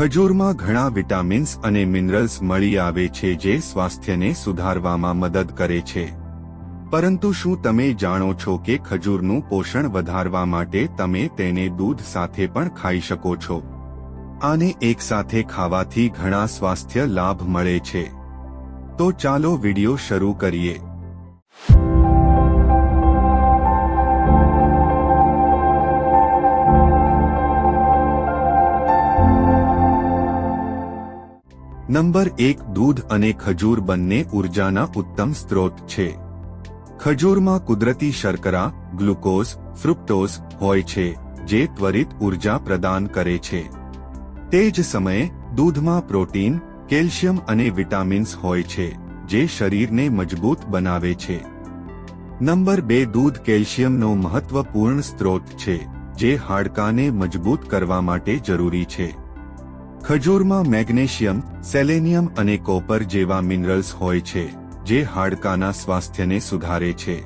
ખજૂરમાં ઘણા વિટામિન્સ અને મિનરલ્સ મળી આવે છે જે સ્વાસ્થ્યને સુધારવામાં મદદ કરે છે. પરંતુ શું તમે જાણો છો કે ખજૂરનું પોષણ વધારવા માટે તમે તેને દૂધ સાથે પણ ખાઈ શકો છો? આને એકસાથે ખાવાથી ઘણા સ્વાસ્થ્ય લાભ મળે છે. તો ચાલો વિડિયો શરૂ કરીએ. નંબર એક દૂધ અને ખજૂર બંને ઉર્જાના ઉત્તમ સ્ત્રોત છે. ખજૂરમાં કુદરતી શર્કરા, ગ્લુકોઝ, ફ્રુક્ટોઝ હોય છે, જે ત્વરિત ઊર્જા પ્રદાન કરે છે. તે જ સમયે, દૂધમાં પ્રોટીન, કેલ્શિયમ અને વિટામિન્સ હોય છે, જે શરીરને મજબૂત બનાવે છે. નંબર બે દૂધ કેલ્શિયમનો મહત્વપૂર્ણ સ્ત્રોત છે, જે હાડકાને મજબૂત કરવા માટે જરૂરી છે. ખજૂરમાં મેગ્નેશિયમ, સેલેનિયમ અને કોપર જેવા મિનરલ્સ હોય છે, જે હાડકાના સ્વાસ્થ્યને સુધારે છે.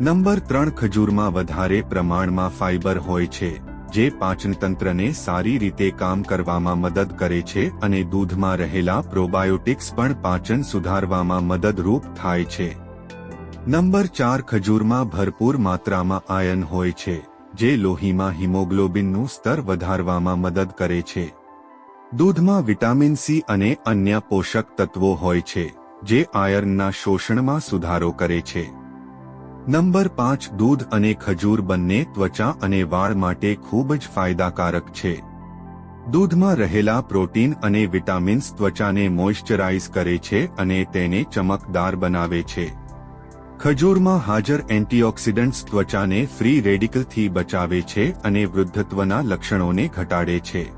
નંબર ત્રણ ખજૂરમાં વધારે પ્રમાણમાં ફાઇબર હોય છે, જે પાચનતંત્રને સારી રીતે કામ કરવામાં મદદ કરે છે અને દૂધમાં રહેલા પ્રોબાયોટિક્સ પણ પાચન સુધારવામાં મદદરૂપ થાય છે. નંબર ચાર ખજૂરમાં ભરપૂર માત્રામાં આયન હોય છે, જે લોહીમાં હિમોગ્લોબિનનું સ્તર વધારવામાં મદદ કરે છે. દૂધમાં વિટામિન સી અને અન્ય પોષક તત્વો હોય છે, જે આયર્નના શોષણમાં સુધારો કરે છે. નંબર પાંચ, દૂધ અને ખજૂર બંને ત્વચા અને વાળ માટે ખૂબ જ ફાયદાકારક છે. દૂધમાં રહેલા પ્રોટીન અને વિટામિન્સ ત્વચાને મોઇશ્ચરાઇઝ કરે છે અને તેને ચમકદાર બનાવે છે. ખજૂરમાં હાજર એન્ટીઓક્સિડન્ટ્સ ત્વચાને ફ્રી રેડિકલથી બચાવે છે અને વૃદ્ધત્વના લક્ષણોને ઘટાડે છે.